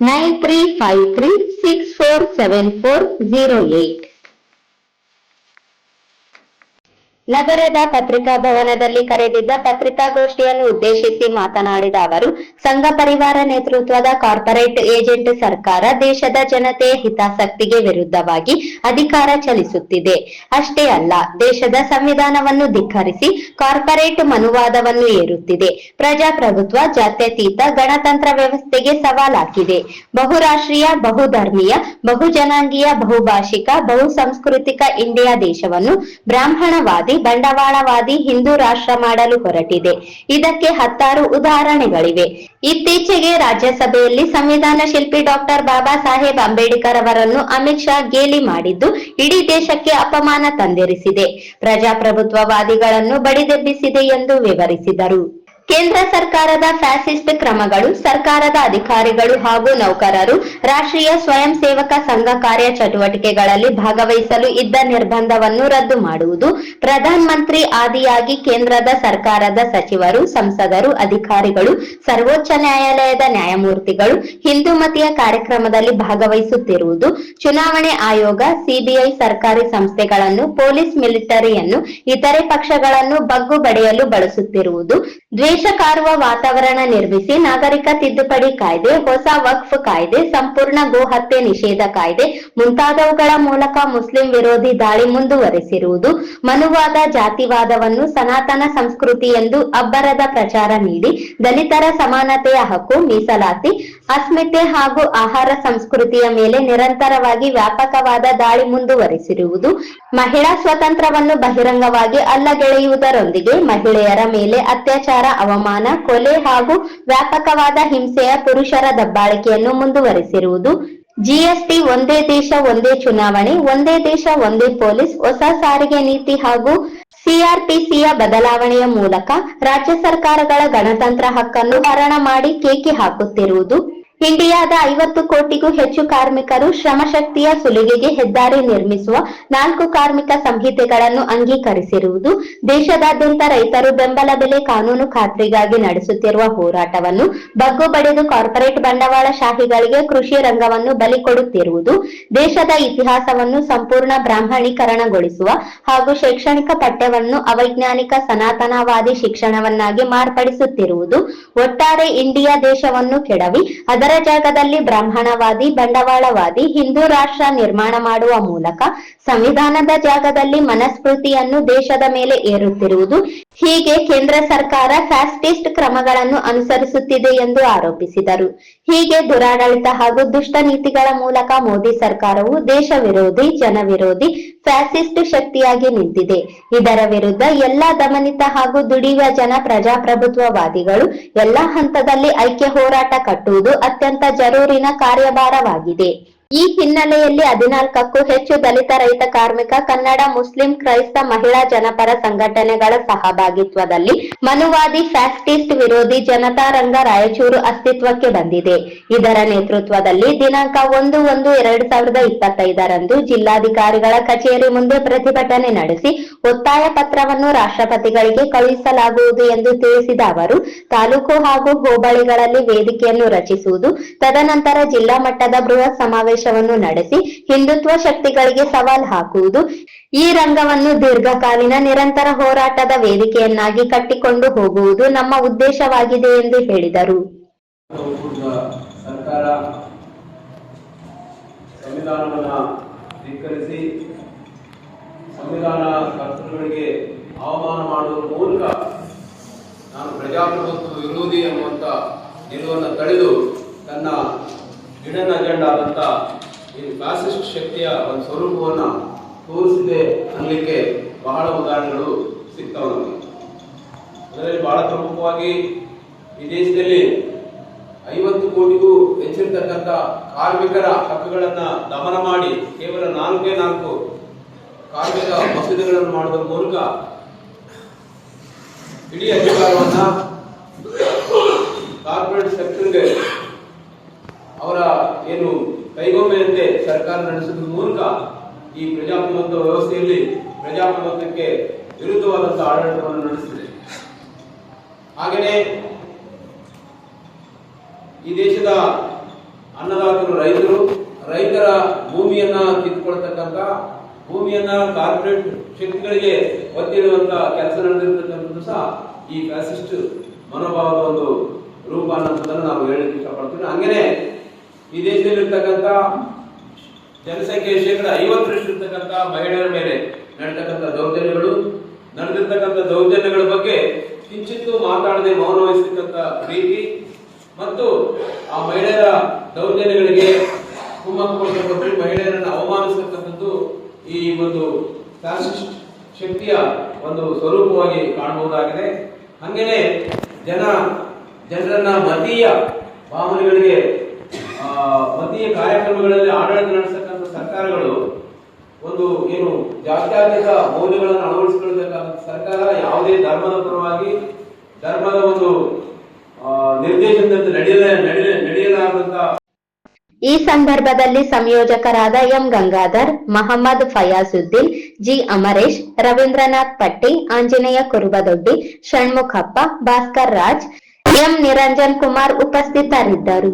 Nine three five three six four seven four zero eight ನಗರದ ಪತ್ರಿಕಾ ಭವನದಲ್ಲಿ ಕರೆದಿದ್ದ ಪತ್ರಿಕಾಗೋಷ್ಠಿಯನ್ನು ಉದ್ದೇಶಿಸಿ ಮಾತನಾಡಿದ ಅವರು, ಸಂಘ ಪರಿವಾರ ನೇತೃತ್ವದ ಕಾರ್ಪೊರೇಟ್ ಏಜೆಂಟ್ ಸರ್ಕಾರ ದೇಶದ ಜನತೆಯ ಹಿತಾಸಕ್ತಿಗೆ ವಿರುದ್ಧವಾಗಿ ಅಧಿಕಾರ ಚಲಿಸುತ್ತಿದೆ. ಅಷ್ಟೇ ಅಲ್ಲ, ದೇಶದ ಸಂವಿಧಾನವನ್ನು ಧಿಕ್ಕರಿಸಿ ಕಾರ್ಪೊರೇಟ್ ಮನುವಾದವನ್ನು ಏರುತ್ತಿದೆ. ಪ್ರಜಾಪ್ರಭುತ್ವ ಜಾತ್ಯತೀತ ಗಣತಂತ್ರ ವ್ಯವಸ್ಥೆಗೆ ಸವಾಲಾಕಿದೆ ಬಹುರಾಷ್ಟ್ರೀಯ, ಬಹುಧರ್ಮೀಯ, ಬಹುಜನಾಂಗೀಯ, ಬಹುಭಾಷಿಕ, ಬಹುಸಂಸ್ಕೃತಿಕ ಇಂಡಿಯಾ ದೇಶವನ್ನು ಬ್ರಾಹ್ಮಣವಾದಿ ಬಂಡವಾಳವಾದಿ ಹಿಂದೂ ರಾಷ್ಟ್ರ ಮಾಡಲು ಹೊರಟಿದೆ. ಇದಕ್ಕೆ ಹತ್ತಾರು ಉದಾಹರಣೆಗಳಿವೆ. ಇತ್ತೀಚೆಗೆ ರಾಜ್ಯಸಭೆಯಲ್ಲಿ ಸಂವಿಧಾನ ಶಿಲ್ಪಿ ಡಾಕ್ಟರ್ ಬಾಬಾ ಸಾಹೇಬ್ ಅಂಬೇಡ್ಕರ್ ಅವರನ್ನು ಅಮಿತ್ ಶಾ ಗೇಲಿ ಮಾಡಿದ್ದು ಇಡೀ ದೇಶಕ್ಕೆ ಅಪಮಾನ ತಂದಿರಿಸಿದೆ. ಪ್ರಜಾಪ್ರಭುತ್ವವಾದಿಗಳನ್ನು ಬಡಿದೆಬ್ಬಿಸಿದೆ ಎಂದು ವಿವರಿಸಿದರು. ಕೇಂದ್ರ ಸರ್ಕಾರದ ಫ್ಯಾಸಿಸ್ಟ್ ಕ್ರಮಗಳು, ಸರ್ಕಾರದ ಅಧಿಕಾರಿಗಳು ಹಾಗೂ ನೌಕರರು ರಾಷ್ಟ್ರೀಯ ಸ್ವಯಂ ಸೇವಕ ಸಂಘ ಕಾರ್ಯ ಚಟುವಟಿಕೆಗಳಲ್ಲಿ ಭಾಗವಹಿಸಲು ಇದ್ದ ನಿರ್ಬಂಧವನ್ನು ರದ್ದು ಮಾಡುವುದು, ಪ್ರಧಾನ ಮಂತ್ರಿ ಆದಿಯಾಗಿ ಕೇಂದ್ರದ ಸರ್ಕಾರದ ಸಚಿವರು, ಸಂಸದರು, ಅಧಿಕಾರಿಗಳು, ಸರ್ವೋಚ್ಚ ನ್ಯಾಯಾಲಯದ ನ್ಯಾಯಮೂರ್ತಿಗಳು ಹಿಂದೂಮತಿಯ ಕಾರ್ಯಕ್ರಮದಲ್ಲಿ ಭಾಗವಹಿಸುತ್ತಿರುವುದು, ಚುನಾವಣೆ ಆಯೋಗ, ಸಿಬಿಐ ಸರ್ಕಾರಿ ಸಂಸ್ಥೆಗಳನ್ನು, ಪೊಲೀಸ್ ಮಿಲಿಟರಿಯನ್ನು, ಇತರೆ ಪಕ್ಷಗಳನ್ನು ಬಗ್ಗು ಬಡಿಯಲು ಬಳಸುತ್ತಿರುವುದು, ದ್ವೇಷ ಕಾರುವ ವಾತಾವರಣ ನಿರ್ಮಿಸಿ ನಾಗರಿಕ ತಿದ್ದುಪಡಿ ಕಾಯ್ದೆ, ಹೊಸ ವಕ್ಫ್ ಕಾಯ್ದೆ, ಸಂಪೂರ್ಣ ಗೋಹತ್ಯೆ ನಿಷೇಧ ಕಾಯ್ದೆ ಮುಂತಾದವುಗಳ ಮೂಲಕ ಮುಸ್ಲಿಂ ವಿರೋಧಿ ದಾಳಿ ಮುಂದುವರೆಸಿರುವುದು, ಮನುವಾದ ಜಾತಿವಾದವನ್ನು ಸನಾತನ ಸಂಸ್ಕೃತಿ ಎಂದು ಅಬ್ಬರದ ಪ್ರಚಾರ ನೀಡಿ ದಲಿತರ ಸಮಾನತೆಯ ಹಕ್ಕು ಮೀಸಲಾತಿ ಅಸ್ಮಿತೆ ಹಾಗೂ ಆಹಾರ ಸಂಸ್ಕೃತಿಯ ಮೇಲೆ ನಿರಂತರವಾಗಿ ವ್ಯಾಪಕವಾದ ದಾಳಿ ಮುಂದುವರಿಸಿರುವುದು ಮಹಿಳಾ ಸ್ವಾತಂತ್ರ್ಯವನ್ನು ಬಹಿರಂಗವಾಗಿ ಅಲ್ಲಗೆಳೆಯುವುದರೊಂದಿಗೆ ಮಹಿಳೆಯರ ಮೇಲೆ ಅತ್ಯಾಚಾರ, ಅವಮಾನ, ಕೊಲೆ ಹಾಗೂ ವ್ಯಾಪಕವಾದ ಹಿಂಸೆಯ ಪುರುಷರ ದಬ್ಬಾಳಿಕೆಯನ್ನು ಮುಂದುವರೆಸಿರುವುದು. ಜಿಎಸ್ಟಿ ಒಂದೇ ದೇಶ, ಒಂದೇ ಚುನಾವಣೆ, ಒಂದೇ ದೇಶ, ಒಂದೇ ಪೊಲೀಸ್, ಹೊಸ ಸಾರಿಗೆ ನೀತಿ ಹಾಗೂ ಸಿಆರ್ಪಿಸಿಯ ಬದಲಾವಣೆಯ ಮೂಲಕ ರಾಜ್ಯ ಸರ್ಕಾರಗಳ ಗಣತಂತ್ರ ಹಕ್ಕನ್ನು ಹರಣ ಮಾಡಿ ಕೇಕೆ ಹಾಕುತ್ತಿರುವುದು. ಇಂಡಿಯಾದ ಐವತ್ತು ಕೋಟಿಗೂ ಹೆಚ್ಚು ಕಾರ್ಮಿಕರು ಶ್ರಮಶಕ್ತಿಯ ಸುಲಿಗೆಗೆ ಹೆದ್ದಾರಿ ನಿರ್ಮಿಸುವ ನಾಲ್ಕು ಕಾರ್ಮಿಕ ಸಂಹಿತೆಗಳನ್ನು ಅಂಗೀಕರಿಸಿರುವುದು ದೇಶದಾದ್ಯಂತ ರೈತರು ಬೆಂಬಲ ಬೆಲೆ ಕಾನೂನು ಖಾತ್ರಿಗಾಗಿ ನಡೆಸುತ್ತಿರುವ ಹೋರಾಟವನ್ನು ಬಗ್ಗು ಬಡಿದು ಕಾರ್ಪೊರೇಟ್ ಬಂಡವಾಳಶಾಹಿಗಳಿಗೆ ಕೃಷಿ ರಂಗವನ್ನು ಬಲಿ ಕೊಡುತ್ತಿರುವುದು ದೇಶದ ಇತಿಹಾಸವನ್ನು ಸಂಪೂರ್ಣ ಬ್ರಾಹ್ಮಣೀಕರಣಗೊಳಿಸುವ ಹಾಗೂ ಶೈಕ್ಷಣಿಕ ಪಠ್ಯವನ್ನು ಅವೈಜ್ಞಾನಿಕ ಸನಾತನವಾದಿ ಶಿಕ್ಷಣವನ್ನಾಗಿ ಮಾರ್ಪಡಿಸುತ್ತಿರುವುದು ಒಟ್ಟಾರೆ ಇಂಡಿಯಾ ದೇಶವನ್ನು ಕೆಡವಿ ಅದರ ಜಾಗದಲ್ಲಿ ಬ್ರಾಹ್ಮಣವಾದಿ, ಬಂಡವಾಳವಾದಿ, ಹಿಂದೂ ರಾಷ್ಟ್ರ ನಿರ್ಮಾಣ ಮಾಡುವ ಮೂಲಕ ಸಂವಿಧಾನದ ಜಾಗದಲ್ಲಿ ಮನಸ್ಫೂರ್ತಿಯನ್ನು ದೇಶದ ಮೇಲೆ ಏರುತ್ತಿರುವುದು ಹೀಗೆ ಕೇಂದ್ರ ಸರ್ಕಾರ ಫ್ಯಾಸ್ಟಿಸ್ಟ್ ಕ್ರಮಗಳನ್ನು ಅನುಸರಿಸುತ್ತಿದೆ ಎಂದು ಆರೋಪಿಸಿದರು. ಹೀಗೆ ದುರಾಡಳಿತ ಹಾಗೂ ದುಷ್ಟ ನೀತಿಗಳ ಮೂಲಕ ಮೋದಿ ಸರ್ಕಾರವು ದೇಶ ವಿರೋಧಿ, ಜನ ವಿರೋಧಿ ಫ್ಯಾಸಿಸ್ಟ್ ಶಕ್ತಿಯಾಗಿ ನಿಂತಿದೆ. ಇದರ ವಿರುದ್ಧ ಎಲ್ಲಾ ದಮನಿತ ಹಾಗೂ ದುಡಿಯುವ ಜನ ಪ್ರಜಾಪ್ರಭುತ್ವವಾದಿಗಳು ಎಲ್ಲಾ ಹಂತದಲ್ಲಿ ಐಕ್ಯ ಹೋರಾಟ ಕಟ್ಟುವುದು ಅತ್ಯಂತ ಜರೂರಿನ ಕಾರ್ಯಭಾರವಾಗಿದೆ. ಈ ಹಿನ್ನೆಲೆಯಲ್ಲಿ ಹದಿನಾಲ್ಕಕ್ಕೂ ಹೆಚ್ಚು ದಲಿತ ರೈತ ಕಾರ್ಮಿಕ, ಕನ್ನಡ, ಮುಸ್ಲಿಂ, ಕ್ರೈಸ್ತ ಮಹಿಳಾ ಜನಪರ ಸಂಘಟನೆಗಳ ಸಹಭಾಗಿತ್ವದಲ್ಲಿ ಮನುವಾದಿ ಫ್ಯಾಸಿಸ್ಟ್ ವಿರೋಧಿ ಜನತಾ ರಂಗ ರಾಯಚೂರು ಅಸ್ತಿತ್ವಕ್ಕೆ ಬಂದಿದೆ. ಇದರ ನೇತೃತ್ವದಲ್ಲಿ ದಿನಾಂಕ ಒಂದು ಒಂದು ಎರಡ್ ಸಾವಿರದ ಇಪ್ಪತ್ತೈದರಂದು ಜಿಲ್ಲಾಧಿಕಾರಿಗಳ ಕಚೇರಿ ಮುಂದೆ ಪ್ರತಿಭಟನೆ ನಡೆಸಿ ಒತ್ತಾಯ ಪತ್ರವನ್ನು ರಾಷ್ಟ್ರಪತಿಗಳಿಗೆ ಕಳುಹಿಸಲಾಗುವುದು ಎಂದು ತಿಳಿಸಿದ ಅವರು, ತಾಲೂಕು ಹಾಗೂ ಹೋಬಳಿಗಳಲ್ಲಿ ವೇದಿಕೆಯನ್ನು ರಚಿಸುವುದು, ತದನಂತರ ಜಿಲ್ಲಾ ಮಟ್ಟದ ಬೃಹತ್ ಸಮಾವೇಶವನ್ನು ನಡೆಸಿ ಹಿಂದುತ್ವ ಶಕ್ತಿಗಳಿಗೆ ಸವಾಲ್ ಹಾಕುವುದು. ಈ ರಂಗವನ್ನು ದೀರ್ಘಕಾಲೀನ ನಿರಂತರ ಹೋರಾಟದ ವೇದಿಕೆಯನ್ನಾಗಿ ಕಟ್ಟಿಕೊಂಡು ಹೋಗುವುದು ನಮ್ಮ ಉದ್ದೇಶವಾಗಿದೆ ಎಂದು ಹೇಳಿದರು. ಸಂವಿಧಾನ ಕರ್ತೃಗಳಿಗೆ ಅವಮಾನ ಮಾಡುವ ಮೂಲಕ ನಾನು ಪ್ರಜಾಪ್ರಭುತ್ವ ವಿರೋಧಿ ಎನ್ನುವಂಥ ನಿಲುವನ್ನು ತಳೆದು ತನ್ನ ಹಿಡನ್ ಅಜೆಂಡಾ ಆದಂಥ ಈ ಫ್ಯಾಸಿಸ್ಟ್ ಶಕ್ತಿಯ ಒಂದು ಸ್ವರೂಪವನ್ನು ತೋರಿಸಿದೆ ಅನ್ನಲಿಕ್ಕೆ ಬಹಳ ಉದಾಹರಣೆಗಳು ಸಿಗ್ತಾವೆ ನಮಗೆ. ಅದರಲ್ಲಿ ಬಹಳ ಪ್ರಮುಖವಾಗಿ ಈ ದೇಶದಲ್ಲಿ ಐವತ್ತು ಕೋಟಿಗೂ ಹೆಚ್ಚಿರ್ತಕ್ಕಂಥ ಕಾರ್ಮಿಕರ ಹಕ್ಕುಗಳನ್ನು ದಮನ ಮಾಡಿ ಕೇವಲ ನಾಲ್ಕೇ ನಾಲ್ಕು ಕಾರ್ಮಿಕ ಮಸೂದೆಗಳನ್ನು ಮಾಡುವುದರ ಮೂಲಕ ಇಡೀ ಅಧಿಕಾರವನ್ನು ಕಾರ್ಪೊರೇಟ್ ಸೆಕ್ಟರ್ಗೆ ಅವರ ಏನು ಕೈಗೊಂಬೆಯಂತೆ ಸರ್ಕಾರ ನಡೆಸುವುದರ ಮೂಲಕ ಈ ಪ್ರಜಾಪ್ರಭುತ್ವ ವ್ಯವಸ್ಥೆಯಲ್ಲಿ ಪ್ರಜಾಪ್ರಭುತ್ವಕ್ಕೆ ವಿರುದ್ಧವಾದಂತಹ ಆಡಳಿತವನ್ನು ನಡೆಸಿದೆ. ಹಾಗೆಯೇ ಈ ದೇಶದ ಅನ್ನದಾತರು ರೈತರು, ರೈತರ ಭೂಮಿಯನ್ನ ಕಿತ್ತುಕೊಳ್ತಕ್ಕಂಥ, ಭೂಮಿಯನ್ನ ಕಾರ್ಪೊರೇಟ್ ಶಕ್ತಿಗಳಿಗೆ ಒತ್ತಿಡುವಂತ ಕೆಲಸ ನಡೆದಿರತಕ್ಕಂಥದ್ದು ಸಹ ಈ ಫ್ಯಾಸಿಸ್ಟ್ ಮನೋಭಾವದ ಒಂದು ರೂಪ ಅನ್ನೋದನ್ನು ನಾವು ಹೇಳಲಿಕ್ಕೆ ಇಷ್ಟಪಡ್ತೀವಿ. ಹಂಗೇನೆ ಈ ದೇಶದಲ್ಲಿರ್ತಕ್ಕಂಥ ಜನಸಂಖ್ಯೆ ಶೇಕಡ ಐವತ್ತರಷ್ಟು ಇರ್ತಕ್ಕಂಥ ಮಹಿಳೆಯರ ಮೇಲೆ ನಡೆತಕ್ಕಂಥ ದೌರ್ಜನ್ಯಗಳು, ನಡೆದಿರ್ತಕ್ಕಂಥ ದೌರ್ಜನ್ಯಗಳ ಬಗ್ಗೆ ಕಿಂಚಿತ್ತು ಮಾತಾಡದೆ ಮೌನ ವಹಿಸ್ತಕ್ಕಂಥ ರೀತಿ ಮತ್ತು ಆ ಮಹಿಳೆಯರ ದೌರ್ಜನ್ಯಗಳಿಗೆ ಕುಮ್ಮಕ್ಕು ಕೊಡ್ತಕ್ಕಂಥದ್ದು, ಮಹಿಳೆಯರನ್ನ ಅವಮಾನಿಸ್ತಕ್ಕಂಥದ್ದು ಈ ಒಂದು ಫ್ಯಾಸಿಸ್ಟ್ ಶಕ್ತಿಯ ಒಂದು ಸ್ವರೂಪವಾಗಿ ಕಾಣಬಹುದಾಗಿದೆ. ಹಂಗೇನೆ ಜನ, ಜನರನ್ನ ಮತೀಯ ಭಾವನೆಗಳಿಗೆ ಮತೀಯ ಕಾರ್ಯಕ್ರಮಗಳಲ್ಲಿ ಆಡಳಿತ ನಡೆಸತಕ್ಕಂಥ ಸರ್ಕಾರಗಳು ಒಂದು ಏನು ಜಾತ್ಯಾತೀತ ಮೌಲ್ಯಗಳನ್ನು ಅಳವಡಿಸಿಕೊಳ್ಳತಕ್ಕಂಥ ಸರ್ಕಾರ ಯಾವುದೇ ಧರ್ಮದ ಪರವಾಗಿ ಧರ್ಮದ ಒಂದು ನಿರ್ದೇಶನದಂತೆ ನಡೆಯಲ ನಡೆಯ ನಡೆಯಲಾರದಂತ ಈ ಸಂದರ್ಭದಲ್ಲಿ ಸಂಯೋಜಕರಾದ M Gangadhar, Mohammed Fayazuddin G Amaresh, Ravindranath Patti, Anjaneya Kurubadoddi, Shanmukhappa, Bhaskar Raj, M Niranjan Kumar ಉಪಸ್ಥಿತರಿದ್ದರು.